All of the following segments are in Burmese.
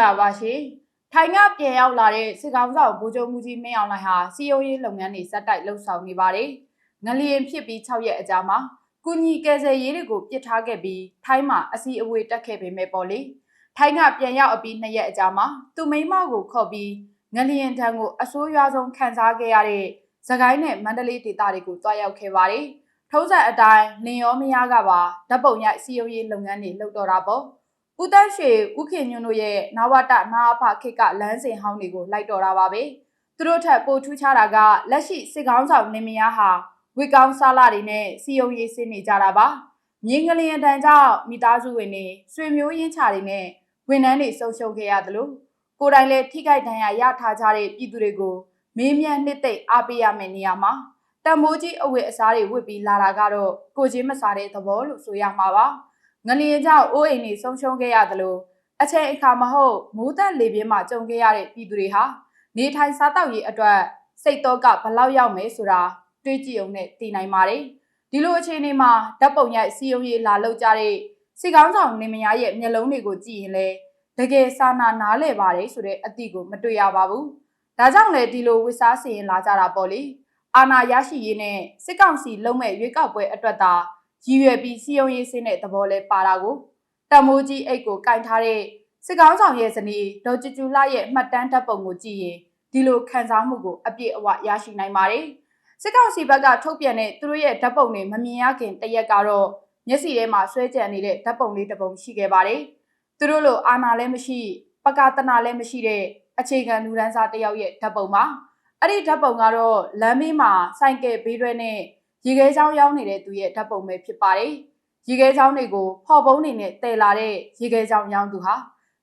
လာပါရှင်။ထိုင်ကပြန်ရောက်လာတဲ့စစ်ကောင်ဆောင်ဗိုလ်ချုပ်မှုကြီးမင်းအောင်လှိုင်ဟာစီယိုရေးလုပ်ငန်းတွေစက်တိုက်လှုပ်ဆောင်နေပါတယ်။ငလျင်ဖြစ်ပြီး6ရက်အကြာမှာကုညီကယ်ဆယ်ရေးတွေကိုပြစ်ထားခဲ့ပြီးထိုင်းမှာအစီအဝေးတက်ခဲ့ပေမဲ့ပေါ့လေ။ထိုင်းကပြန်ရောက်အပြီး2ရက်အကြာမှာသူမိမကိုခေါ်ပြီးငလျင်ထံကိုအဆိုးရွားဆုံးခံစားခဲ့ရတဲ့သခိုင်းနဲ့မန္တလေးဒေသတွေကိုတွားရောက်ခဲ့ပါတယ်။ထုံးစံအတိုင်းလင်ရောမယားကပါဓာတ်ပုံရိုက်စီယိုရေးလုပ်ငန်းတွေလုပ်တော့တာပေါ့။ ဦးတန်းရွှေဦးခင်ညွန့်တို့ရဲ့နဝတနာအဖခေတ်ကလမ်းစဉ်ဟောင်းတွေကိုလိုက်တော်တာပါပဲသူတို့ထက်ပိုထူးခြားတာကလက်ရှိစစ်ကောင်းဆောင်နေမယားဟာဝေကောင်းစားလာတွေနဲ့စီယုံရေးစင်းနေကြတာပါမြင်းကလျင်တန်ကြောင့်မိသားစုဝင်တွေဆွေမျိုးရင်းချတွေနဲ့ဝန်ထမ်းတွေဆုံးရှုံးခဲ့ရတယ်လို့ကိုယ်တိုင်လည်းထိခိုက်ဒဏ်ရာရထားကြတဲ့ပြည်သူတွေကိုမေးမြန်းနှစ်သိမ့်အားပေးရမယ့်နေရာမှာတံမိုးကြီးအဝတ်အစားတွေဝတ်ပြီးလာတာကတော့ကိုချင်းမစားတဲ့သဘောလို့ဆိုရမှာပါ ငလျင်ကြောင့်အိုးအိမ်တွေဆုံးရှုံးခဲ့ရသလိုအချိန်အခါမဟုတ်မိုးသက်လေပြင်းမှာကြုံခဲ့ရတဲ့ပြည်သူတွေဟာနေထိုင်စားတောက်ရေးအတွက်စိတ်တော့ကဘလောက်ရောက်မယ်ဆိုတာတွေးကြည့်အောင်နဲ့သိနိုင်ပါတယ်ဒီလိုအခြေအနေမှာဓာတ်ပုံရိုက်စီယုံရေးလာလောက်ကြတဲ့စီကောင်းဆောင်နေမယားရဲ့မျက်လုံးတွေကိုကြည့်ရင်လေတကယ်စာနာနားလဲပါတယ်ဆိုတဲ့အသည့်ကိုမတွေ့ရပါဘူးဒါကြောင့်လေဒီလိုဝစ်စားစီရင်လာကြတာပေါ့လေအာနာရရှိရေးနဲ့စစ်ကောင်စီလုံးမဲ့ရွေးကောက်ပွဲအတွက်သာ ရည်ရွယ်ပြီးစီယုံရေးစင်းတဲ့သဘောလဲပါတာကိုတမိုးကြီးအိတ်ကိုကင်ထားတဲ့စစ်ကောင်းဆောင်ရဲ့ဇနီးဒေါ်ကျူကျူလာရဲ့မှတ်တမ်းဓာတ်ပုံကိုကြည့်ရင်ဒီလိုခံစားမှုကိုအပြည့်အဝရရှိနိုင်ပါတယ်စစ်ကောင်စီဘက်ကထုတ်ပြန်တဲ့သူတို့ရဲ့ဓာတ်ပုံတွေမမြင်ရခင်တရက်ကတော့မျက်စိထဲမှာဆွဲကြံနေတဲ့ဓာတ်ပုံလေးတစ်ပုံရှိခဲ့ပါတယ်သူတို့လိုအာနာလည်းမရှိပကာတနာလည်းမရှိတဲ့အခြေခံလူဒန်းစားတစ်ယောက်ရဲ့ဓာတ်ပုံပါအဲ့ဒီဓာတ်ပုံကတော့လမ်းမေးမှာစိုက်ကဲဘေးရွဲနဲ့ ရေခဲချောင်းရောက်နေတဲ့သူရဲ့ဓာတ်ပုံပဲဖြစ်ပါတယ်။ရေခဲချောင်းတွေကိုဖော်ပုံးနေနဲ့တည်လာတဲ့ရေခဲချောင်းရောင်းသူဟာ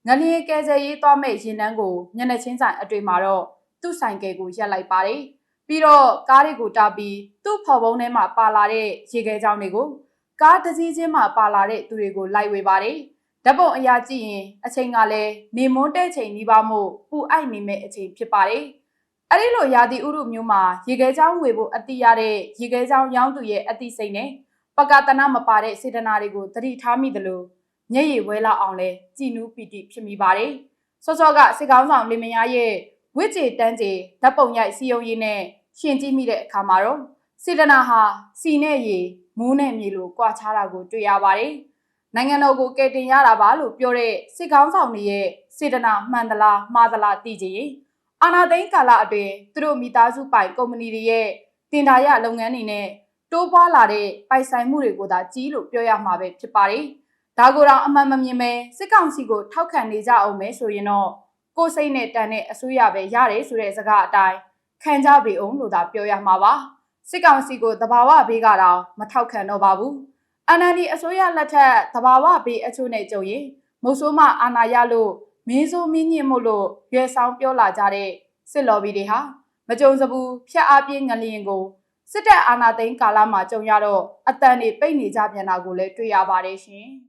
ငလျင်ကဲဆယ်ရေးသွားမဲ့ရင်နှန်းကိုညနေချင်းဆိုင်အတွေ့မှာတော့သူ့ဆိုင်ကယ်ကိုရက်လိုက်ပါတယ်။ပြီးတော့ကားတွေကိုတားပြီးသူ့ဖော်ပုံးထဲမှာပါလာတဲ့ရေခဲချောင်းတွေကိုကားတစ်စီးချင်းမှာပါလာတဲ့သူတွေကိုလိုက်ဝေပါတယ်။ဓာတ်ပုံအရာကြည့်ရင်အချိန်ကလည်းနေမွန်းတဲ့ချိန်နီးပါးမို့ပူအိုက်နေမဲ့အချိန်ဖြစ်ပါတယ်။ အဲ့ဒီလိုရာသီဥတုမျိုးမှာရေခဲချောင်းဝေဖို့အတိရတဲ့ရေခဲချောင်းရောင်းသူရဲ့အတိစိတ်နဲ့ပကတနာမပါတဲ့စေတနာတွေကိုသတိထားမိသလိုမျက်ရည်ဝဲလောက်အောင်လဲကြည်နူးပီတိဖြစ်မိပါတယ်။စောစောကစစ်ကောင်းဆောင်လေမယားရဲ့ဝစ်ကြေတန်းကြေဓာတ်ပုံရိုက်စီယုံရည်နဲ့ရှင်ကြည့်မိတဲ့အခါမှာတော့စေတနာဟာစီနဲ့ရေမိုးနဲ့မြေလိုကွာခြားတာကိုတွေ့ရပါတယ်။နိုင်ငံတော်ကိုကယ်တင်ရတာပါလို့ပြောတဲ့စစ်ကောင်းဆောင်တွေရဲ့စေတနာမှန်သလားမှားသလားသိကြရင် အာနာသိန်းကာလအတွင်းသူတို့မိသားစုပိုင်ကုမ္ပဏီတွေရဲ့တင်ဒါရလုပ်ငန်းတွေနဲ့တိုးပွားလာတဲ့ပိုင်ဆိုင်မှုတွေကိုသာကြီးလို့ပြောရမှာပဲဖြစ်ပါတယ်။ဒါကိုတော့အမှန်မမြင်ပဲစစ်ကောင်စီကိုထောက်ခံနေကြအောင်မယ်ဆိုရင်တော့ကိုယ်စိတ်နဲ့တန်တဲ့အစိုးရပဲရတယ်ဆိုတဲ့စကားအတိုင်းခံကြပေအောင်လို့သာပြောရမှာပါ။စစ်ကောင်စီကိုတဘာဝဘေးကတော့မထောက်ခံတော့ပါဘူး။ NLD အစိုးရလက်ထက်တဘာဝဘေးအချို့နဲ့ကြုံရင်မုတ်ဆိုးမအာဏာရလို့ မင်းဆိုးမင်းညင်မို့လို့ရွယ်ဆောင်ပြောလာကြတဲ့စစ်လော်ဘီတွေဟာမကြုံစဘူးဖျက်အားပြင်းငလျင်ကိုစစ်တပ်အာဏာသိမ်းကာလမှာကြုံရတော့အတန်တွေပိတ်နေကြပြန်တာကိုလည်းတွေ့ရပါတယ်ရှင်။